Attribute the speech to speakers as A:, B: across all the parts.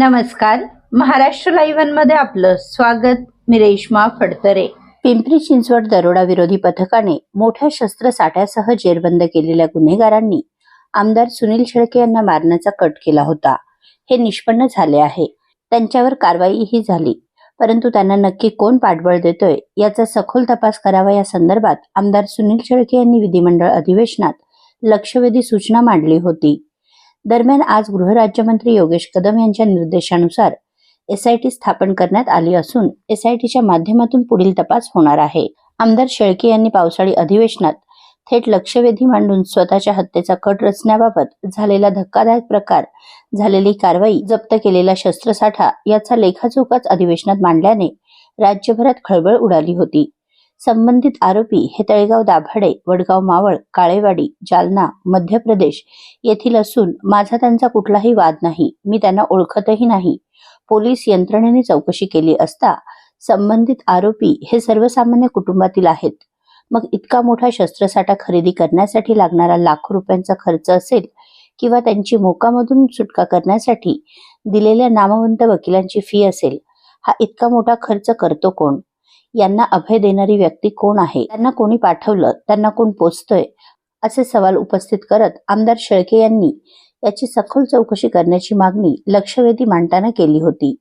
A: नमस्कार. महाराष्ट्र लाईव्हमध्ये आपलं स्वागत. मी रेश्मा फडतरे. पिंपरी चिंचवड दरोडा विरोधी पथकाने मोठ्या शस्त्रसाठ्यासह जेरबंद केलेल्या गुन्हेगारांनी आमदार सुनील शेळके यांना मारण्याचा कट केला होता. हे निष्पन्न झाले आहे. त्यांच्यावर कारवाईही झाली. परंतु त्यांना नक्की कोण पाठबळ देतोय याचा सखोल तपास करावा या संदर्भात आमदार सुनील शेळके यांनी विधिमंडळ अधिवेशनात लक्षवेधी सूचना मांडली होती. दरम्यान आज गृहराज्यमंत्री योगेश कदम यांच्या निर्देशानुसार एसआयटी स्थापन करण्यात आली असून एसआयटीच्या माध्यमातून पुढील तपास होणार आहे. आमदार शेळके यांनी पावसाळी अधिवेशनात थेट लक्षवेधी मांडून स्वतःच्या हत्येचा कट रचण्याबाबत झालेला धक्कादायक प्रकार झालेली कारवाई जप्त केलेला शस्त्रसाठा याचा लेखाजोखाच अधिवेशनात मांडल्याने राज्यभरात खळबळ उडाली होती. संबंधित आरोपी हे तळेगाव दाभाडे वडगाव मावळ काळेवाडी जालना मध्य प्रदेश येथील असून माझा त्यांचा कुठलाही वाद नाही. मी त्यांना ओळखतही नाही. पोलीस यंत्रणेने चौकशी केली असता संबंधित आरोपी हे सर्वसामान्य कुटुंबातील आहेत. मग इतका मोठा शस्त्रसाठा खरेदी करण्यासाठी लागणारा लाखो रुपयांचा खर्च असेल किंवा त्यांची मोकामधून सुटका करण्यासाठी दिलेल्या नामवंत वकिलांची फी असेल हा इतका मोठा खर्च करतो कोण? यांना अभय देणारी व्यक्ती कोण आहे? त्यांना कोणी पाठवलं? त्यांना कोण पोचतोय? असे सवाल उपस्थित करत आमदार शेळके यांनी याची सखोल चौकशी करण्याची मागणी लक्षवेधी मांडताना केली होती.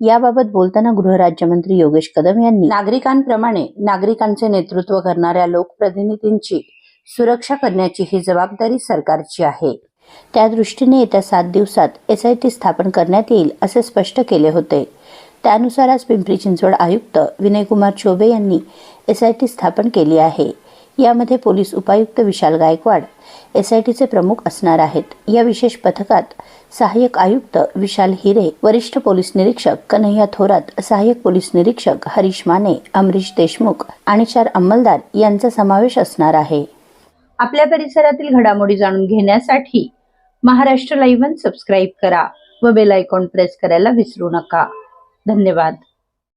A: याबाबत बोलताना गृहराज्यमंत्री योगेश कदम यांनी नागरिकांप्रमाणे नागरिकांचे नेतृत्व करणाऱ्या लोकप्रतिनिधींची सुरक्षा करण्याची ही जबाबदारी सरकारची आहे. त्या दृष्टीने येत्या सात दिवसात एसआयटी स्थापन करण्यात येईल असे स्पष्ट केले होते. त्यानुसार आज पिंपरी चिंचवड आयुक्त विनयकुमार चोबे यांनी एस आय टी स्थापन केली आहे. यामध्ये पोलीस उपायुक्त विशाल गायकवाड एस आय टीचे प्रमुख असणार आहेत. या विशेष पथकात सहाय्यक आयुक्त विशाल हिरे वरिष्ठ पोलीस निरीक्षक कन्हैया थोरात सहाय्यक पोलीस निरीक्षक हरीश माने अमरीश देशमुख आणि चार अंमलदार यांचा समावेश असणार आहे. आपल्या परिसरातील घडामोडी जाणून घेण्यासाठी महाराष्ट्र लाईव्ह सबस्क्राईब करा व बेल आयकॉन प्रेस करायला विसरू नका. धन्यवाद.